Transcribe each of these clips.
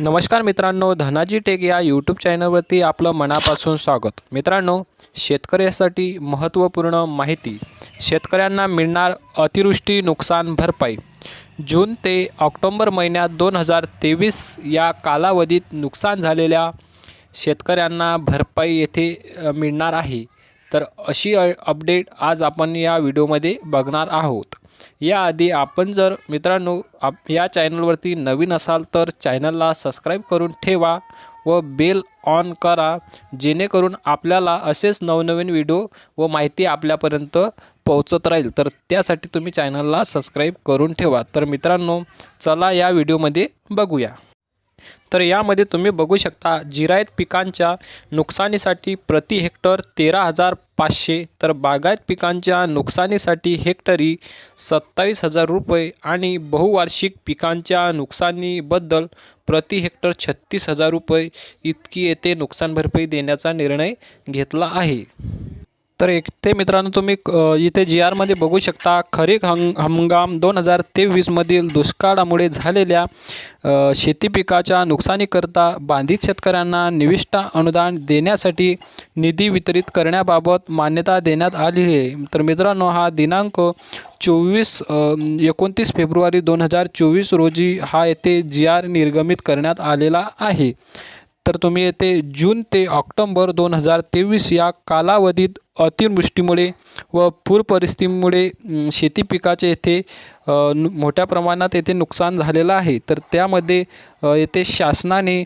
नमस्कार मित्रांनो धनाजी टेक या यूट्यूब चॅनलवरती आपलं मनापासून स्वागत. मित्रांनो शेतकऱ्यासाठी महत्त्वपूर्ण माहिती. शेतकऱ्यांना मिळणार अतिवृष्टी नुकसान भरपाई. जून ते ऑक्टोंबर महिन्यात दोन हजार तेवीस या कालावधीत नुकसान झालेल्या शेतकऱ्यांना भरपाई येथे मिळणार आहे. तर अशी अपडेट आज आपण या व्हिडिओमध्ये बघणार आहोत. याआधी आपण जर मित्रांनो आप या चॅनलवरती नवीन असाल तर चॅनलला सबस्क्राईब करून ठेवा व बेल ऑन करा जेणेकरून आपल्याला असेच नवनवीन व्हिडिओ व माहिती आपल्यापर्यंत पोहोचत राहील. तर त्यासाठी तुम्ही चॅनलला सबस्क्राईब करून ठेवा. तर मित्रांनो चला या व्हिडिओमध्ये बघूया. तर यामध्ये तुम्ही बघू शकता जिरायत पिकांच्या नुकसानीसाठी प्रति हेक्टर तेरा हजार पाचशे तर बागायत पिकांच्या नुकसानीसाठी हेक्टरी सत्तावीस हजार रुपये आणि बहुवार्षिक पिकांच्या नुकसानीबद्दल प्रति हेक्टर छत्तीस हजार रुपये इतकी येथे नुकसान भरपाई देण्याचा निर्णय घेतला आहे. तर एक ते मित्रांनो तुम्ही इथे जी आरमध्ये बघू शकता खरीप हंग हंगाम दोन हजार तेवीसमधील दुष्काळामुळे झालेल्या शेती पिकाच्या नुकसानीकरता बाधित शेतकऱ्यांना निविष्ठा अनुदान देण्यासाठी निधी वितरित करण्याबाबत मान्यता देण्यात आली आहे. तर मित्रांनो हा दिनांक चोवीस एकोणतीस फेब्रुवारी दोन हजार चोवीस रोजी हा येथे जी आर निर्गमित करण्यात आलेला आहे. तर तुम्ही येथे जून ते ऑक्टोंबर दोन हजार तेवीस या कालावधीत अतिवृष्टीमुळे व पूर परिस्थितीमुळे शेती पिकाचे येथे मोठ्या प्रमाणात येथे नुकसान झालेलं आहे. तर त्यामध्ये येथे शासनाने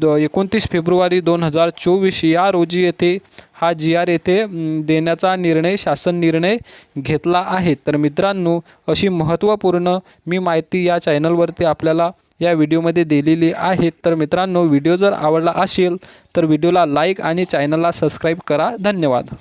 द एकोणतीस फेब्रुवारी दोन हजार चोवीस या रोजी येथे हा जी आर येथे देण्याचा निर्णय शासन निर्णय घेतला आहे. तर मित्रांनो अशी महत्त्वपूर्ण मी माहिती या चॅनलवरती आपल्याला या व्हिडिओमध्ये दिलेली आहेत. तर मित्रांनो व्हिडिओ जर आवडला असेल तर व्हिडिओला लाईक आणि चॅनलला सबस्क्राईब करा. धन्यवाद.